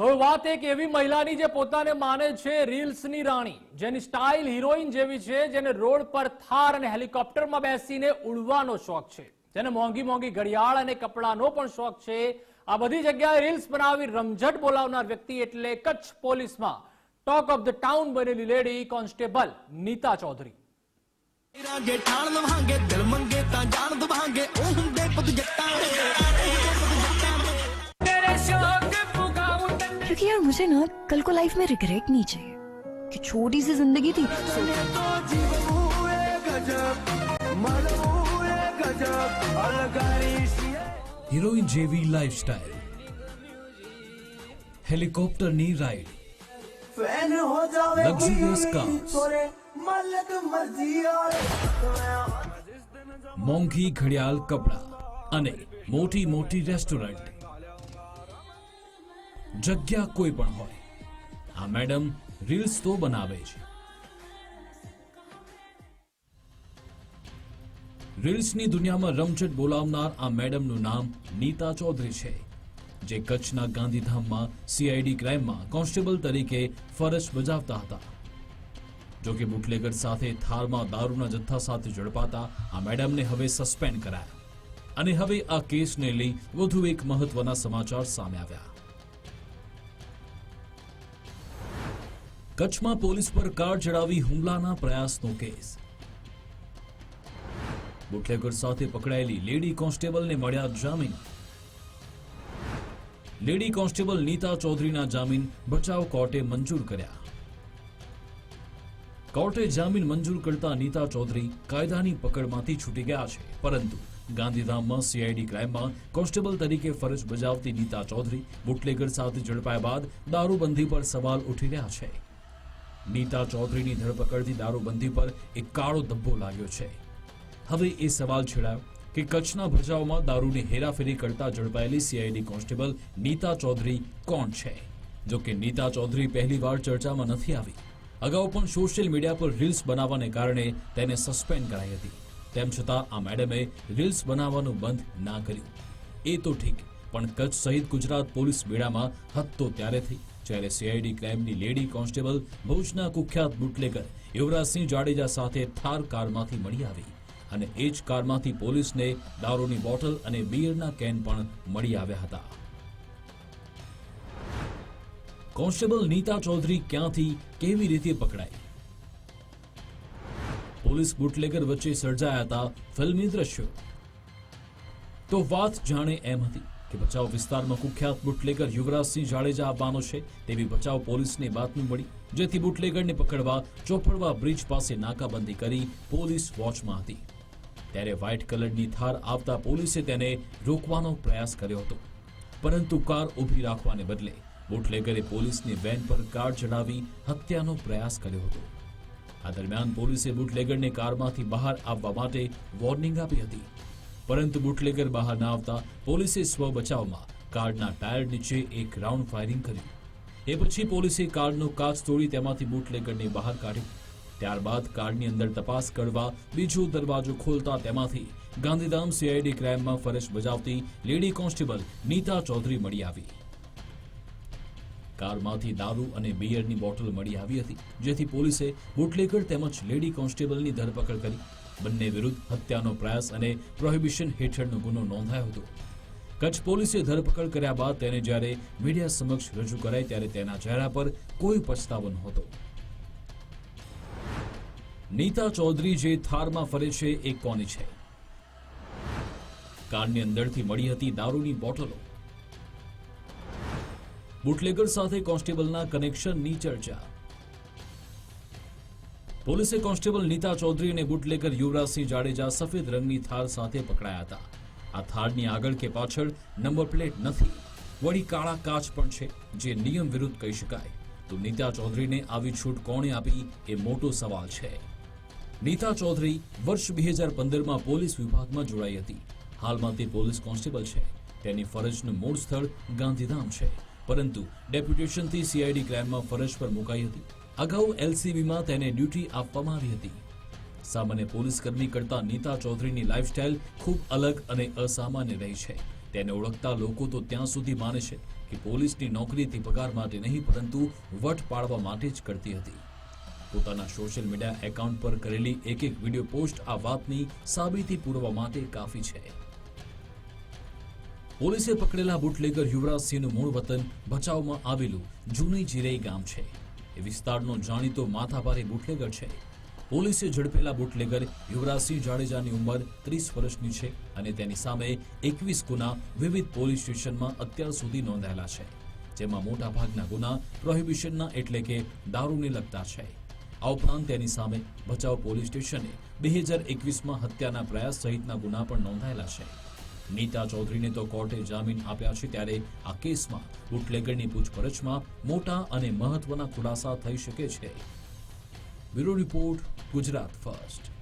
તો વાત એક એવી મહિલાની જે પોતાને માને છે રીલ્સની રાણી, જેની સ્ટાઇલ હિરોઈન જેવી છે, જેને રોડ પર થાર અને હેલિકોપ્ટરમાં બેસીને ઉડવાનો શોખ છે. જેને મોંઘી મોંઘી ઘડિયાળ અને કપડાનો પણ શોખ છે. આ બધી જગ્યાએ રીલ્સ બનાવી રમઝટ બોલાવનાર વ્યક્તિ એટલે કચ્છ પોલીસમાં ટોક ઓફ ધ ટાઉન બનેલી લેડી કોન્સ્ટેબલ નીતા ચૌધરી. રાંગે ઠાણ દિલ મંગે તા જાણ દબાંગે ઓ હુંદે પદ જટ્ટા क्योंकि यार मुझे ना कल को लाइफ में रिग्रेट नहीं चाहिए कि छोटी सी जिंदगी थी તો જીવવું એ ગજબ મળવું એ ગજબ અલગારી સિવાય હિરોઈન જેવી લાઈફસ્ટાઈલ હેલિકોપ્ટરની રાઈડ ફેન હો જાવે Luxurious cars. તોરે માલક મરજી આરે મોંઘી ઘડિયાળ કપડા અને મોટી મોટી રેસ્ટોરન્ટ જગ્યા કોઈ પણ હોય. આ મેડમ રીલ્સ તો બનાવે છે. રીલ્સની દુનિયામાં રમઝટ બોલાવનાર આ મેડમનું નામ નીતા ચૌધરી છે, જે કચ્છના ગાંધીધામમાં સીઆઈડી ક્રાઇમમાં કોન્સ્ટેબલ તરીકે ફરજ બજાવતા હતા. જો કે બુટલેગર સાથે થારમાં દારૂના જથ્થા સાથે ઝડપાતા આ મેડમને હવે સસ્પેન્ડ કરાયા. અને હવે આ કેસને લઈ વધુ એક મહત્વના સમાચાર સામે આવ્યા. કચ્છમાં પોલીસ પર કાર ચડાવી હુમલાના પ્રયાસનો કેસ. બુટલેગર સાથે પકડાયેલી લેડી કોન્સ્ટેબલને મળ્યા જામીન. લેડી કોન્સ્ટેબલ નીતા ચૌધરીના જામીન બચાવ કોર્ટે મંજૂર કર્યા. કોર્ટે જામીન મંજૂર કરતા નીતા ચૌધરી કાયદાની પકડમાંથી છૂટી ગયા છે. પરંતુ ગાંધીધામમાં સીઆઈડી ક્રાઇમમાં કોન્સ્ટેબલ તરીકે ફરજ બજાવતી નીતા ચૌધરી બુટલેગર સાથે ઝડપાયા બાદ દારૂબંધી પર સવાલ ઉઠી રહ્યા છે. નીતા ચૌધરીની ધરપકડથી દારૂબંધી પર એક કાળો ધબ્બો લાગ્યો છે. હવે એ સવાલ છેડાયો કે કચ્છના ભચાઉમાં દારૂની હેરાફેરી કરતા ઝડપાયેલી સીઆઈડી કોન્સ્ટેબલ નીતા ચૌધરી કોણ છે? જો કે નીતા ચૌધરી પહેલીવાર ચર્ચામાં નથી આવી. અગાઉ પણ સોશિયલ મીડિયા પર રીલ્સ બનાવવાને કારણે તેને સસ્પેન્ડ કરાઈ હતી. તેમ છતાં આ મેડમે રીલ્સ બનાવવાનું બંધ ના કર્યું. એ તો ઠીક, પણ કચ્છ સહિત ગુજરાત પોલીસ મેળામાં હદ તો ત્યારે થઈ. જ્યારે સીઆઈડી ક્રાઇમની લેડી કોન્સ્ટેબલ ભુજના કુખ્યાત બુટલેગર યુવરાજસિંહ જાડેજા સાથે થાર કારમાંથી મળી આવી અને એ જ કારમાંથી પોલીસને દારૂની બોટલ અને બિયરના કેન પણ મળી આવ્યા હતા. કોન્સ્ટેબલ નીતા ચૌધરી ક્યાંથી કેવી રીતે પકડાઈ? પોલીસ બુટલેગર વચ્ચે સર્જાયા હતા ફિલ્મી દ્રશ્યો. તો વાત જાણે એમ હતી. કે બચાવ વિસ્તારમાં કુખ્યાત બુટલેગર યુવરાજસિંહ જાડેજા આવવાનો છે. તેવી બચાવ પોલીસને બાતમી મળી. જેથી બુટલેગરને પકડવા, ચોપડવા બ્રિજ પાસે નાકાબંધી કરી પોલીસ વોચમાં હતી. ત્યારે વ્હાઇટ કલરની થાર આવતા પોલીસે તેને રોકવાનો પ્રયાસ કર્યો હતો. પરંતુ કાર ઊભી રાખવાને બદલે બુટલેગરે પોલીસની વેન પર કાર ચડાવી હત્યાનો પ્રયાસ કર્યો હતો. આ દરમિયાન પોલીસે બુટલેગરને કારમાંથી બહાર આવવા માટે વોર્નિંગ આપી હતી. પરંતુ બુટલેગર બહાર ના આવતા પોલીસે સ્વ બચાવમાં કારના ટાયર નીચે એક રાઉન્ડ ફાયરિંગ કર્યું. એ પછી પોલીસે કારનો કાચ તોડી તેમાંથી બુટલેગરને બહાર કાઢ્યો. ત્યારબાદ કારની અંદર તપાસ કરવા બીજો દરવાજો ખોલતા તેમાંથી ગાંધીધામ સીઆઈડી ક્રાઇમમાં ફરજ બજાવતી લેડી કોન્સ્ટેબલ નીતા ચૌધરી મળી આવી. કારમાંથી દારૂ અને બિયરની બોટલ મળી આવી હતી, જેથી પોલીસે બુટલેગર તેમજ લેડી કોન્સ્ટેબલની ધરપકડ કરી. બંને વિરુદ્ધ હત્યાનો પ્રયાસ અને પ્રોહિબિશન હેઠળનો ગુનો નોંધાયો હતો. કચ્છ પોલીસે ધરપકડ કર્યા બાદ તેને જ્યારે મીડિયા સમક્ષ રજૂ કરાઈ ત્યારે તેના ચહેરા પર કોઈ પછતાવો નહોતો. નીતા ચૌધરી જે થારમાં ફરે છે એ કોની છે? કારની અંદરથી મળી હતી દારૂની બોટલો. બુટલેગર સાથે કોન્સ્ટેબલના કનેક્શનની ચર્ચા પોલીસે કોન્સ્ટેબલ નીતા ચૌધરી અને બુટલેગર યુવરાજસિંહ જાડેજા સફેદ રંગની થાર સાથે પકડાયા હતા. આ થારની આગળ કે પાછળ નંબર પ્લેટ નથી, વળી કાળા કાચ પણ છે, જે નિયમ વિરુદ્ધ કહી શકાય. તો નીતા ચૌધરીને આવી છૂટ કોણે આપી, એ મોટો સવાલ છે. નીતા ચૌધરી વર્ષ બે હજાર પંદરમાં પોલીસ વિભાગમાં જોડાઈ હતી. હાલમાં તે પોલીસ કોન્સ્ટેબલ છે. તેની ફરજનું મૂળ સ્થળ ગાંધીધામ છે. પરંતુ ડેપ્યુટેશનથી સીઆઈડી ક્રાઇમમાં ફરજ પર મુકાઈ હતી. અગાઉ એલસીબીમાં તેને ડ્યુટી આપવામાં આવી હતી. સામાન્ય પોલીસ કર્મી કરતા નીતા ચૌધરીની લાઇફસ્ટાઇલ ખૂબ અલગ અને અસામાન્ય રહી છે. તેને ઓળખતા લોકો તો ત્યાં સુધી માને છે કે પોલીસની નોકરીથી પગાર માટે નહીં, પરંતુ વટ પાડવા માટે જ કરતી હતી. પોતાના સોશિયલ મીડિયા એકાઉન્ટ પર કરેલી એક એક વીડિયો પોસ્ટ આ વાતની સાબિતી પૂરવા માટે કાફી છે. પોલીસે પકડેલા બુટલેગર યુવરાજસિંહનું મૂળ વતન ભચાઉમાં આવેલું જૂની જીરેઈ ગામ છે. વિસ્તારનો જાણીતો માથાભારે બુટલેગર છે. પોલીસે ઝડપેલા બુટલેગર યુવરાજસિંહ જાડેજાની ઉંમર ત્રીસ વર્ષની છે અને તેની સામે એકવીસ ગુના વિવિધ પોલીસ સ્ટેશનમાં અત્યાર સુધી નોંધાયેલા છે, જેમાં મોટાભાગના ગુના પ્રોહિબિશનના એટલે કે દારૂને લગતા છે. આ ઉપરાંત તેની સામે ભચાઉ પોલીસ સ્ટેશને બે હજાર એકવીસમાં હત્યાના પ્રયાસ સહિતના ગુના પણ નોંધાયેલા છે. નીતા ચૌધરીને તો કોર્ટે જામીન આપ્યા છે ત્યારે આ કેસમાં બુટલેગરની પૂછપરછમાં મોટા અને મહત્વના ખુલાસા થઈ શકે છે. Bureau report Gujarat first.